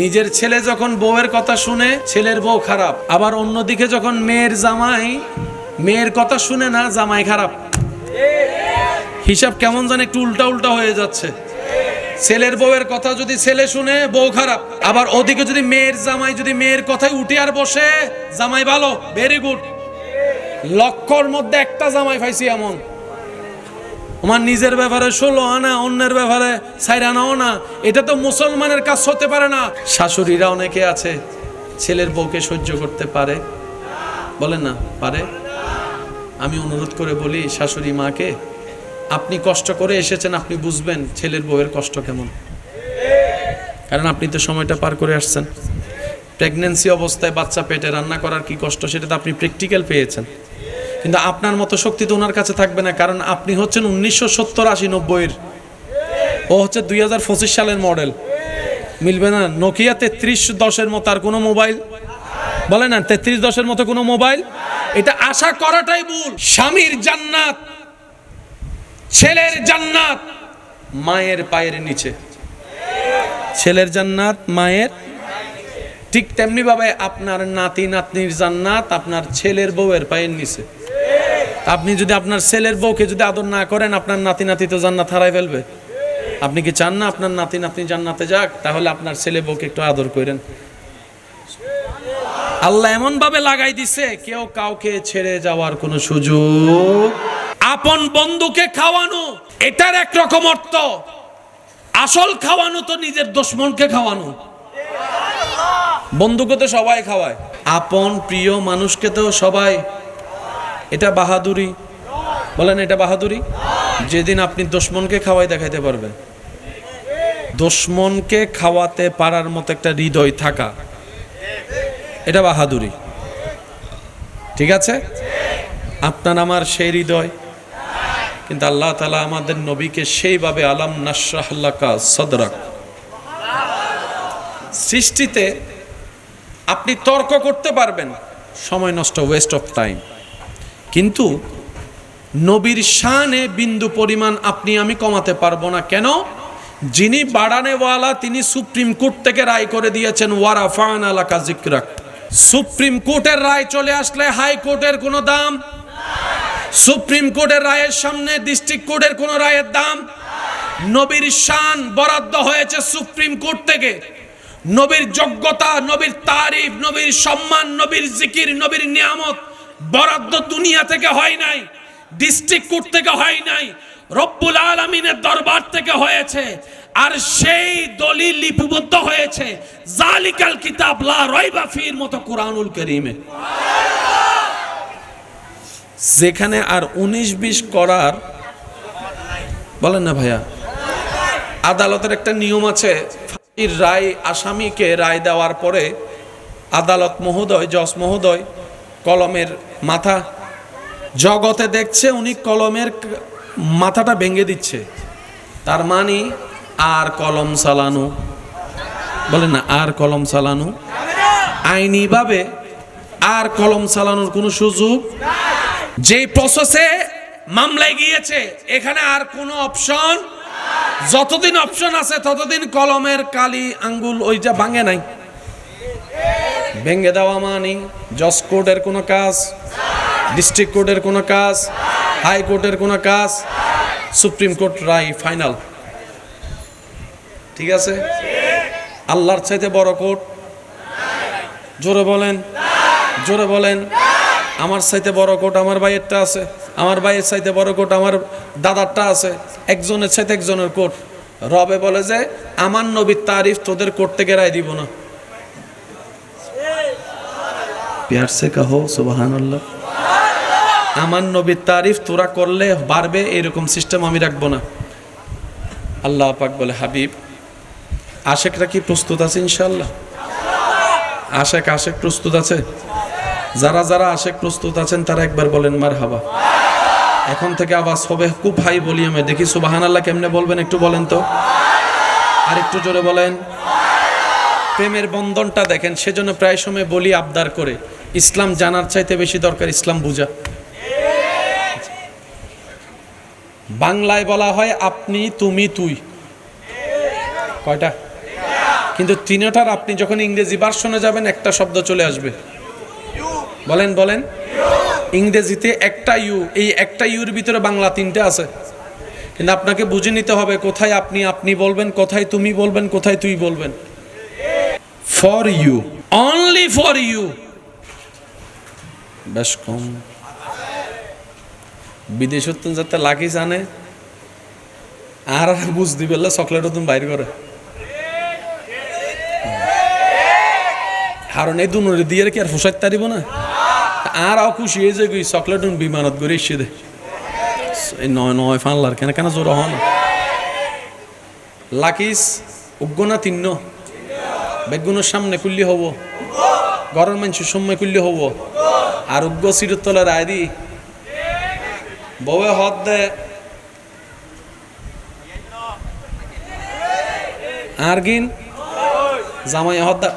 নিজের ছেলে যখন বউয়ের কথা শুনে, ছেলের বউ খারাপ। আবার অন্যদিকে যখন মেয়ের জামাই, মেয়ের কথা শুনে না, জামাই খারাপ। হিসাব কেমন জানে একটু উল্টা উল্টা হয়ে যাচ্ছে। ছেলের বউয়ের কথা যদি ছেলে শুনে, বউ খারাপ। আবার ওদিকে যদি মেয়ের জামাই যদি মেয়ের কথায় উঠে আর বসে, জামাই ভালো ভেরি গুড লক্ষর মধ্যে একটা জামাই পাইছি এমন। আমার নিজের ব্যাপারে ষোলো আনা, অন্যের ব্যাপারে সাইর আনাও না। এটা তো মুসলমানের কাজ হতে পারে না। শাশুড়িরা অনেকে আছে, ছেলের বউকে সহ্য করতে পারে। বলে না, পারে। আমি অনুরোধ করে বলি, শাশুড়ি মাকে, আপনি কষ্ট করে এসেছেন, আপনি বুঝবেন ছেলের বউয়ের কষ্ট কেমন। কারণ আপনি তো সময়টা পার করে আসছেন। প্রেগনেন্সি অবস্থায় বাচ্চা পেটে রান্না করার কি কষ্ট, সেটা তো আপনি প্র্যাকটিক্যাল পেয়েছেন। কিন্তু আপনার মতো শক্তি তো ওনার কাছে থাকবে না, কারণ আপনি হচ্ছেন উনিশশো সত্তর আশি নব্বইয়ের। ও হচ্ছে দুই হাজার পঁচিশ সালের মডেল। মিলবে না। নোকিয়া তেত্রিশ দশের মতো আর কোনো মোবাইল? বলে না, তেত্রিশ দশের মতো কোনো মোবাইল? এটা আশা করাটাই ভুল। স্বামীর জান্নাত, ছেলের জান্নাত, মায়ের পায়ের নিচে। ছেলের জান্নাত, মায়ের ঠিক তেমনি ভাবে আপনার নাতি, নাতনির জান্নাত, আপনার ছেলের বউয়ের পায়ের নিচে। আপনি যদি আপনার ছেলের বউকে যদি আদর না করেন, আপনার নাতি নাতি তো জান্নাত হারাই ফেলবে। আপনি কি চান না আপনার নাতি নাতনি জান্নাতে যাক? তাহলে আপনার ছেলে বউকে একটু আদর করেন। আল্লাহ এমন ভাবে লাগাই দিছে, কেউ কাউকে ছেড়ে যাওয়ার কোনো সুযোগ। আপন বন্ধুকে খাওয়ানো, এটার এক রকম অর্থ। আসল খাওয়ানো তো নিজের দুশ্মনকে খাওয়ানো। বন্ধুকে তো সবাই খাওয়ায়। আপন প্রিয় মানুষকে তো সবাই এটা বাহাদুরি। বলেন, এটা বাহাদুরি? যেদিন আপনি দুশ্মনকে খাওয়াই দেখাইতে পারবেন। দুশ্মনকে খাওয়াতে পারার মতো একটা হৃদয় থাকা। এটা বাহাদুরি। ঠিক আছে? আপনার আমার সেই হৃদয়। কিন্তু আল্লাহ তালা আমাদের নবীকে সেইভাবে আলাম নাসরাহ্লাকা সদরাক। সৃষ্টিতে আপনি তর্ক করতে পারবেন। সময় নষ্ট ওয়েস্ট অফ টাইম কিন্তু নবীর শানে বিন্দু পরিমাণ আপনি আমি কমাতে পারব না। কেন? যিনি বাড়ানেওয়ালা, তিনি সুপ্রিম কোর্ট থেকে রায় করে দিয়েছেন ওয়ারা ফান আলাকা জিক্রাক সুপ্রিম কোর্টের রায় চলে আসলে হাইকোর্টের কোনো দাম? সুপ্রিম কোর্টের রায়ের সামনে ডিস্ট্রিক্ট কোর্টের কোনো রায়ের দাম? নবীর শান বরাদ্দ হয়েছে সুপ্রিম কোর্ট থেকে। নবীর যোগ্যতা, নবীর তারিফ, নবীর সম্মান, নবীর জিকির, নবীর নিয়ামত বরাদ্দ দুনিয়া থেকে হয় নাই ডিস্ট্রিক্ট কোর্ট থেকে হয় নাই, রব্বুল আলমিনের দরবার থেকে হয়েছে। আর সেই দলিল লিপিবদ্ধ হয়েছে জালিকাল কিতাব লা রয়বা ফির মতো কোরআনুল করিমে। যেখানে আর উনিশ বিশ করার, বলেন না ভাইয়া, আদালতের একটা নিয়ম আছে রায় আসামিকে রায় দেওয়ার পরে আদালত মহোদয়, জজ মহোদয় কলমের মাথা। জগতে দেখছে উনি কলমের মাথাটা ভেঙে দিচ্ছে। তার মানে আর কলম চালানো। বলে না, আর কলম চালানো। আইনিভাবে আর কলম চালানোর কোনো সুযোগ যেই প্রসেসে মামলায় গিয়েছে, এখানে আর কোনো অপশন যতদিন অপশন আছে, ততদিন কলমের কালি আঙ্গুল ওইটা ভাঙে নাই। ভেঙে দেওয়া মানি, জজ কোর্টের কোনো কাজ ডিস্ট্রিক্ট কোর্টের কোনো কাজ হাই কোর্টের কোনো কাজ, সুপ্রিম কোর্ট রায় ফাইনাল ঠিক আছে? আল্লাহর চাইতে বড় কোর্ট? জোরে বলেন। জোরে বলেন। আমার চাইতে বড় কোট আমার ভাইয়েরটা আছে। আমার ভাইয়ের চাইতে বড় কোট আমার দাদারটা আছে। একজনের চাইতে একজনের কোট রবে বলে যে, আমার নবীর তারিফ তোদের কোট থেকে রায় দিব না। প্যার সে কহো, সুবহানাল্লাহ। আমার নবীর তারিফ তোরা করলে বাড়বে এরকম সিস্টেম আমি রাখব না। আল্লাহ পাক বলে, হাবিব, আশেকরা কি প্রস্তুত আছে ইনশাল্লাহ আশেক আশেক প্রস্তুত আছে? যারা যারা আশেক প্রস্তুত আছেন, তারা একবার বলেন মার হাবা এখন থেকে আওয়াজ হবে খুব হাই ভলিউমে। দেখি সুবাহান আল্লাহ কেমনে বলবেন, একটু বলেন তো। আর একটু জোরে বলেন। প্রেমের বন্ধনটা দেখেন, সেজন্য প্রায় সময় বলি আবদার করে। ইসলাম জানার চাইতে বেশি দরকার ইসলাম বুঝা। বাংলায় বলা হয়, আপনি, তুমি, তুই। কয়টা? কিন্তু তিনটার আপনি যখন ইংরেজি ভার্সনে যাবেন, একটা শব্দ চলে আসবে। বলেন বলেন। ইংরেজিতে একটা ইউ, এই একটা ইউর ভিতরে বাংলা তিনটে আছে। কিন্তু আপনাকে বুঝে নিতে হবে, কোথায় আপনি আপনি বলবেন, কোথায় তুমি বলবেন, কোথায় তুই বলবেন। For you only for you বেশ কম। বিদেশত যাতে লাগি জানে? আর বুঝতে পারলে চকলেট তুমি বাইর করে। কারণ এই দুনুরে দিয়ে কি আর ফসাইতে তারিব না? আর খুশি হয়ে যে গই চকলেট বিমানত করে এসে দে। এই নয় নয় ফানলার কেন কেন জোর হন লাকিস উগ্গনা তিন্ন? বেগুনের সামনে কুল্লি হব? ঘরের মানুষের সামনে কুল্লি হব? আর উগ্গ সিটের তলে রায় দি। বউয়ে হদ দে। আর গিন? জামাই হদ দা।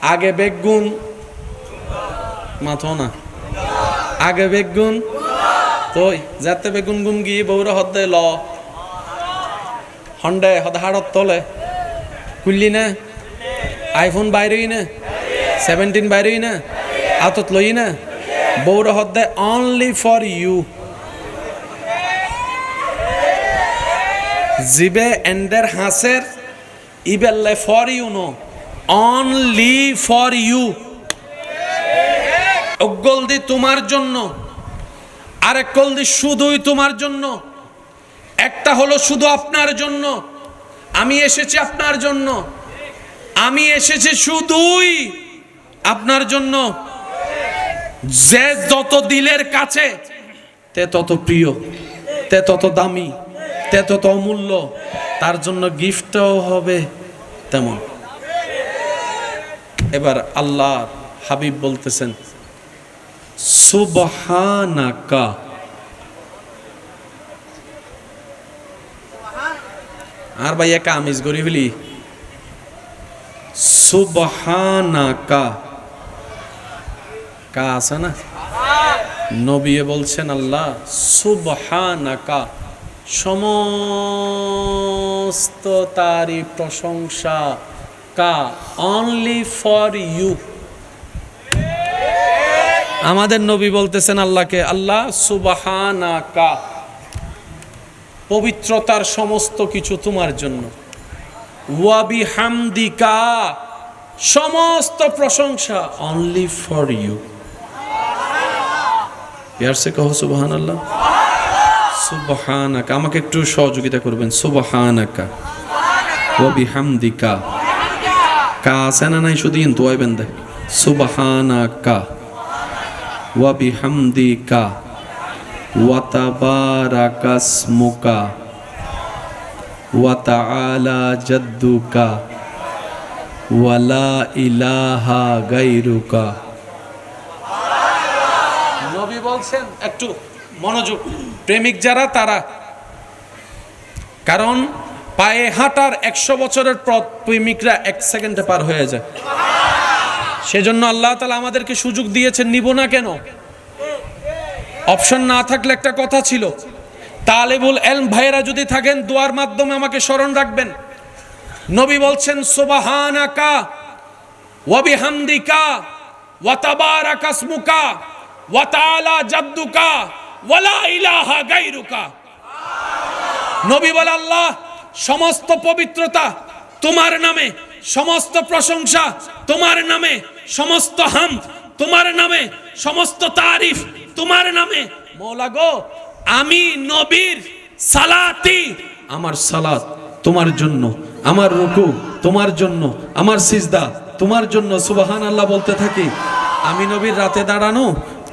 আগে বেগুন মাথো না। আগে বেগুন তই যাতে বেগুন গুন গিয়ে বউরা হদ দে, ল। হন্ডে, হদ হাড়ত তলে। খুললি না। আইফোন বাইরেই না। সেভেন্টিন বাইরেই না আতত লই না বউরা হদ দে অনলি ফর ইউ জিবে এন্ডের হাসের ইবেল্লে for you no. Only for you অগলদি তোমার জন্য। আরেক কলদি শুধুই তোমার জন্য। একটা হলো শুধু আপনার জন্য। আমি এসেছি আপনার জন্য। আমি এসেছি শুধুই। আপনার জন্য যে যত দিলের কাছে, তে তত প্রিয়, তে তত দামি, তে তত অমূল্য, তার জন্য গিফটও হবে তেমন। এবার আল্লাহ হাবিব বলতেছেন, সুবহানাকা। আর ভাই একা আমিজ গরিবলি সুবহানাকা। কা আছে না? নবী বলছেন, আল্লাহ, সুবহানাকা, সমস্ত তারি প্রশংসা কা অনলি ফর ইউ আমাদের নবী বলতেছেন আল্লাহকে, আল্লাহ, সুবাহানাকা, পবিত্রতার সমস্ত কিছু তোমার জন্য। ওয়াবি হামদিকা সমস্ত প্রশংসা অনলি ফর ইউ ইয়ার সে কহ সুবাহান আল্লাহ সুবাহানাকা, আমাকে একটু সহযোগিতা করবেন। সুবাহানাকা ওয়াবি হামদিকা কা আছে না নাই? শুধু কিন্তু আইবেন দেখ। সুবাহানাকা ওয়াবিহামদিকা ওয়াতাবারাকাসমুকা ওয়াতাআলা জাদ্দুকা। ওয়ালা ইলাহা গাইরুকা নবী বলছেন, একটু মনোযোগ। প্রেমিক যারা, তারা। কারণ পায়ে হাঁটার একশো বছরের পথ প্রেমিকরা এক সেকেন্ডে পার হয়ে যায়। সেজন্য আল্লাহ তালা আমাদেরকে সুযোগ দিয়েছেন, নিব না কেন? অপশন না থাকলে একটা কথা ছিল, তালেবুল এলম ভাইয়েরা যদি থাকেন, দোয়ার মাধ্যমে আমাকে স্মরণ রাখবেন। নবী বলছেন, সুবাহানাকা ওয়াবিহামদিকা ওয়াতাবারাকাসমুকা সমস্ত পবিত্রতা তোমার নামে, সমস্ত প্রশংসা তোমার নামে, সমস্ত হাম তোমার নামে, সমস্ত তারিফ তোমার নামে। মৌলা গো, আমি নবীর সালাতি, আমার সালাত তোমার জন্য, আমার রুকু তোমার জন্য, আমার সিজদা তোমার জন্য সুবাহান আল্লাহ বলতে থাকি। আমি নবীর রাতে দাঁড়ানো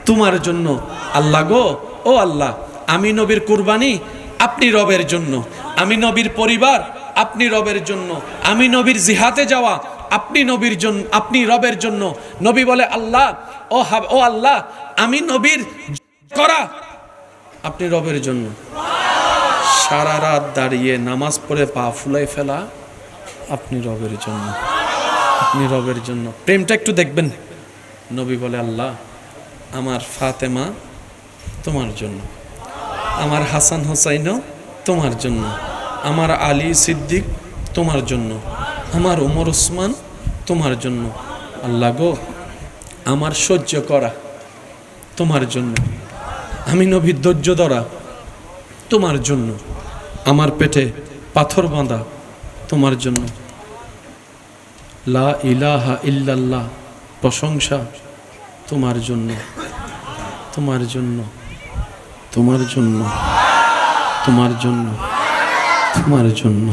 তোমার জন্য। আল্লাহ গো, ও আল্লাহ, আমি নবীর কুরবানি আপনি রবের জন্য। আমি নবীর পরিবার আপনি রবের জন্য। আমি নবীর জিহাতে যাওয়া আপনি নবীর জন্য আপনি রবের জন্য। নবী বলে, আল্লাহ, ও ও আল্লাহ, আমি নবীর করা আপনি রবের জন্য। সারা রাত দাঁড়িয়ে নামাজ পড়ে পা ফুলাই ফেলা আপনি রবের জন্য। আপনি রবের জন্য। প্রেমটা একটু দেখবেন। নবী বলে, আল্লাহ আমার ফাতেমা তোমার জন্য। আমার হাসান হোসাইনও তোমার জন্য। আমার আলী সিদ্দিক তোমার জন্য। আমার ওমর ওসমান তোমার জন্য। আল্লাহ গো, আমার সহ্য করা তোমার জন্য। আমি নবীর ধৈর্য ধরা তোমার জন্য। আমার পেটে পাথর বাঁধা তোমার জন্য। লা ইলাহা ইল্লাল্লাহ, প্রশংসা তোমার জন্য। তোমার জন্য তোমার জন্য তোমার জন্য তোমার জন্য।